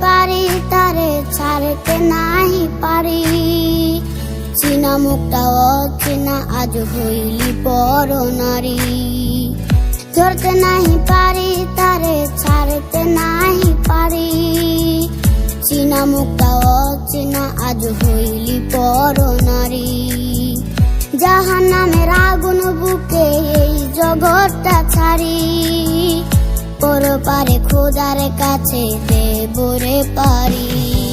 পারি, তারে ছাড়তে নাহি পারি। চীনা মুখটা অচেনা, আজ হইলি পর নারী। ধরতে নাহি পারি, তারে ছাড়তে নাহি পারি। চীনা মুখটা অচেনা, আজ হইলি পর নারী। জাহান নামের আগুন বুকে এই জগৎটা ছাড়ি। খোদার কাছে দেবরে পারি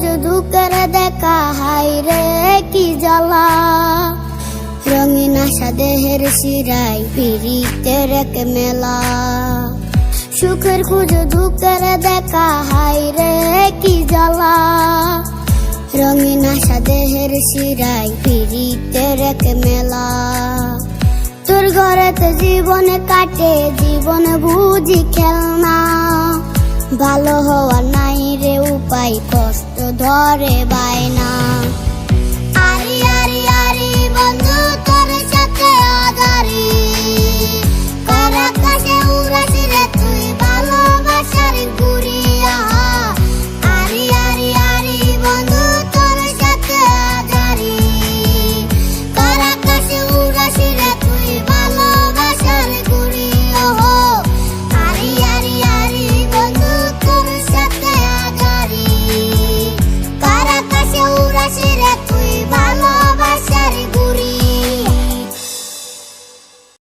দুঃখের দেখা হাই রে, কি জ্বালা। রঙিন আশা দেহের শিরাই পিড়িতের এক মেলা। সুখের খুঁজে দুঃখের দেখা হাই রে, কি জ্বালা। রঙিন আশা দেহের শিরাই পিড়িতের এক মেলা। তোর ঘরেতে জীবন কাটে, জীবন বুঝি খেলনা। ভালো হওয়ার নাই রে বাইনা